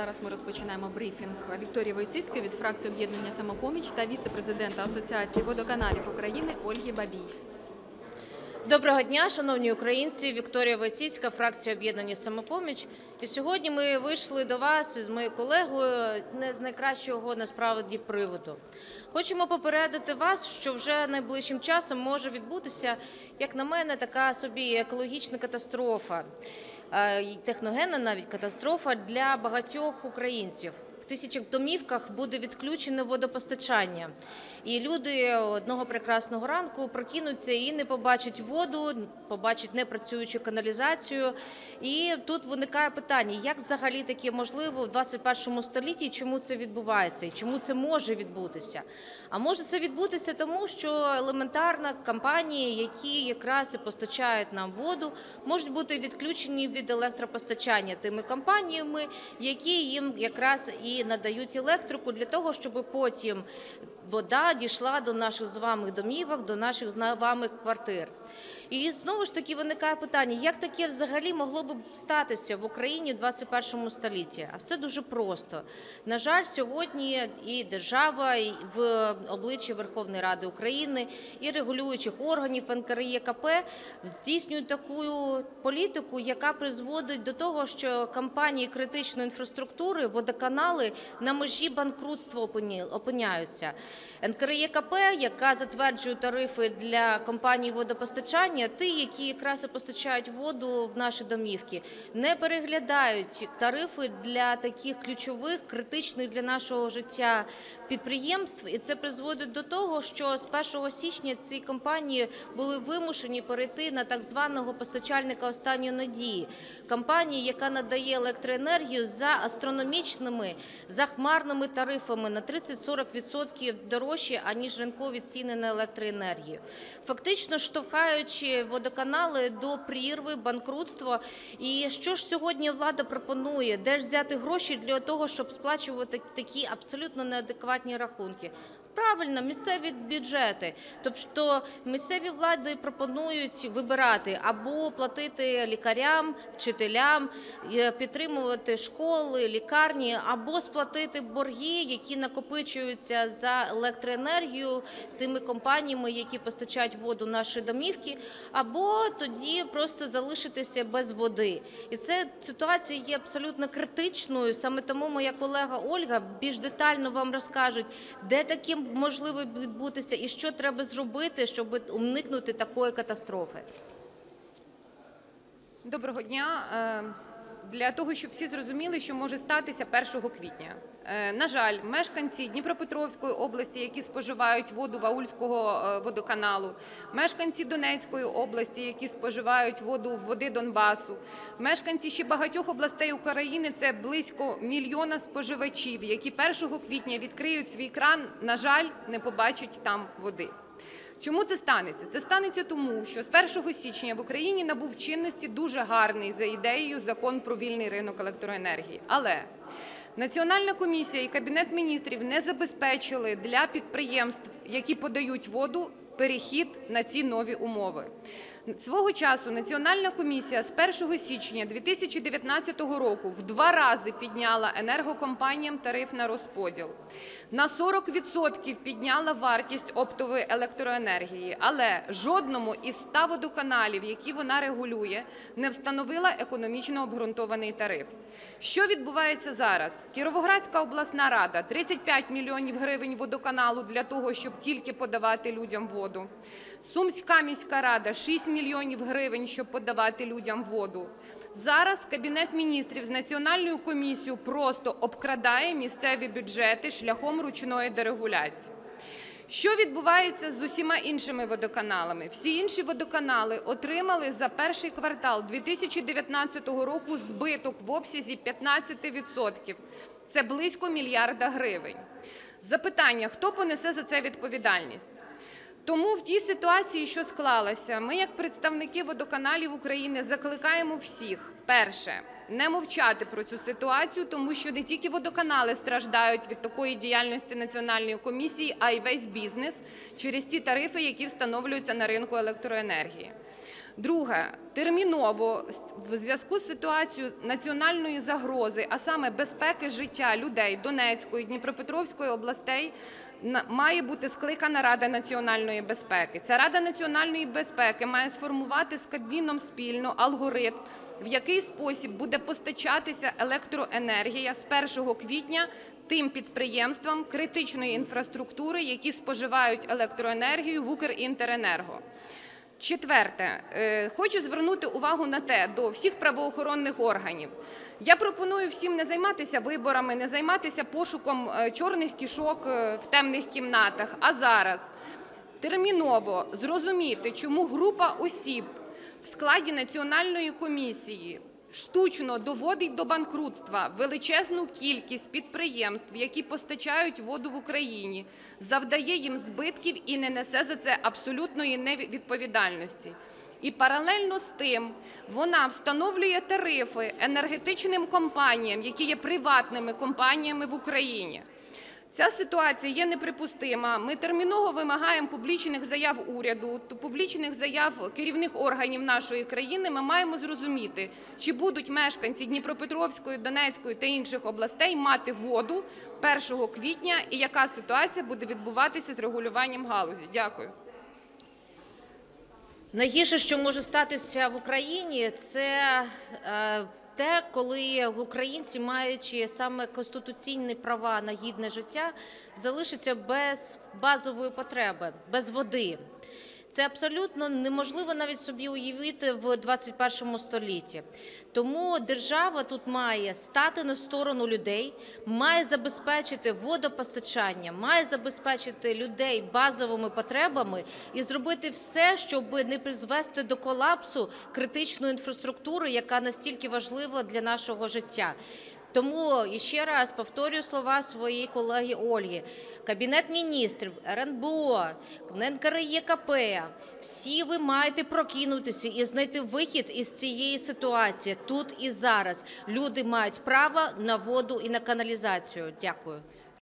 Зараз ми розпочинаємо брифінг Вікторії Войціцької від фракції об'єднання самопоміч та віце-президента Асоціації водоканалів України Ольги Бабій. Доброго дня, шановні українці. Вікторія Войціцька, фракція об'єднання самопоміч. І сьогодні ми вийшли до вас із моєю колегою не з найкращого насправді приводу. Хочемо попередити вас, що вже найближчим часом може відбутися, як на мене, така собі екологічна катастрофа, техногенна навіть катастрофа для багатьох українців. Тисячах домівках буде відключене водопостачання, і люди одного прекрасного ранку прокинуться і не побачать воду, побачать непрацюючу каналізацію. І тут виникає питання: як взагалі таке можливо в 21 столітті, чому це відбувається, і чому це може відбутися? А може це відбутися тому, що елементарно компанії, які якраз і постачають нам воду, можуть бути відключені від електропостачання тими компаніями, які їм якраз і надають електрику для того, щоб потім вода дійшла до наших з вами домівок, до наших з вами квартир. І знову ж таки виникає питання, як таке взагалі могло б статися в Україні в 21 столітті? А все дуже просто. На жаль, сьогодні і держава, і в обличчі Верховної Ради України, і регулюючих органів НКРЄКП здійснюють таку політику, яка призводить до того, що компанії критичної інфраструктури, водоканали на межі банкрутства опиняються. НКРЄКП, яка затверджує тарифи для компаній водопостачання, ті, які якраз постачають воду в наші домівки, не переглядають тарифи для таких ключових, критичних для нашого життя підприємств, і це призводить до того, що з 1 січня ці компанії були вимушені перейти на так званого постачальника останньої надії, компанії, яка надає електроенергію за астрономічними захмарними тарифами на 30-40% дорожче, аніж ринкові ціни на електроенергію, фактично штовхаючи водоканали до прірви, банкрутства. І що ж сьогодні влада пропонує? Де ж взяти гроші для того, щоб сплачувати такі абсолютно неадекватні рахунки? Правильно, місцеві бюджети. Тобто місцеві влади пропонують вибирати або платити лікарям, вчителям, е, підтримувати школи, лікарні, або сплатити борги, які накопичуються за електроенергію тими компаніями, які постачають воду в наші домівки, або тоді просто залишитися без води. І це ситуація є абсолютно критичною. Саме тому моя колега Ольга більш детально вам розкаже, де таке можливо відбутися і що треба зробити, щоб уникнути такої катастрофи. Доброго дня. Для того, щоб всі зрозуміли, що може статися 1 квітня. Е, На жаль, мешканці Дніпропетровської області, які споживають воду Ваульського е, водоканалу, мешканці Донецької області, які споживають воду води Донбасу, мешканці ще багатьох областей України, це близько мільйона споживачів, які 1 квітня відкриють свій кран, на жаль, не побачать там води. Чому це станеться? Це станеться тому, що з 1 січня в Україні набув чинності дуже гарний за ідеєю закон про вільний ринок електроенергії. Але Національна комісія і Кабінет міністрів не забезпечили для підприємств, які подають воду, перехід на ці нові умови. Свого часу Національна комісія з 1 січня 2019 року в два рази підняла енергокомпаніям тариф на розподіл. На 40% підняла вартість оптової електроенергії, але жодному із 100 водоканалів, які вона регулює, не встановила економічно обґрунтований тариф. Що відбувається зараз? Кіровоградська обласна рада 35 мільйонів гривень водоканалу для того, щоб тільки подавати людям воду. Сумська міська рада 6 мільйонів гривень, щоб подавати людям воду. Зараз Кабінет міністрів з Національною комісією просто обкрадає місцеві бюджети шляхом ручної дерегуляції. Що відбувається з усіма іншими водоканалами? Всі інші водоканали отримали за перший квартал 2019 року збиток в обсязі 15%. Це близько мільярда гривень. Запитання: хто понесе за це відповідальність? Тому в тій ситуації, що склалася, ми, як представники водоканалів України, закликаємо всіх: перше не мовчати про цю ситуацію, тому що не тільки водоканали страждають від такої діяльності національної комісії, а й весь бізнес через ті тарифи, які встановлюються на ринку електроенергії. Друге, терміново в зв'язку з ситуацією національної загрози, а саме безпеки життя людей Донецької, Дніпропетровської областей, має бути скликана Рада національної безпеки. Ця Рада національної безпеки має сформувати з Кабміном спільно алгоритм, в який спосіб буде постачатися електроенергія з 1 квітня тим підприємствам критичної інфраструктури, які споживають електроенергію в Укрінтеренерго. Четверте, Е, хочу звернути увагу на те до всіх правоохоронних органів. Я пропоную всім не займатися виборами, не займатися пошуком е, чорних кішок е, в темних кімнатах, а зараз терміново зрозуміти, чому група осіб в складі національної комісії штучно доводить до банкрутства величезну кількість підприємств, які постачають воду в Україні, завдає їм збитків і не несе за це абсолютної невідповідальності. І паралельно з тим вона встановлює тарифи енергетичним компаніям, які є приватними компаніями в Україні. Ця ситуація є неприпустима. Ми терміново вимагаємо публічних заяв уряду, публічних заяв керівних органів нашої країни. Ми маємо зрозуміти, чи будуть мешканці Дніпропетровської, Донецької та інших областей мати воду 1 квітня, і яка ситуація буде відбуватися з регулюванням галузі. Дякую. Найгірше, що може статися в Україні, це е, те, коли українці, маючи саме конституційні права на гідне життя, залишаться без базової потреби, без води. Це абсолютно неможливо навіть собі уявити в 21 столітті. Тому держава тут має стати на сторону людей, має забезпечити водопостачання, має забезпечити людей базовими потребами і зробити все, щоб не призвести до колапсу критичної інфраструктури, яка настільки важлива для нашого життя. Тому ще раз повторюю слова своєї колеги Ольги. Кабінет міністрів, РНБО, НКРЄКП, всі ви маєте прокинутися і знайти вихід із цієї ситуації тут і зараз. Люди мають право на воду і на каналізацію. Дякую.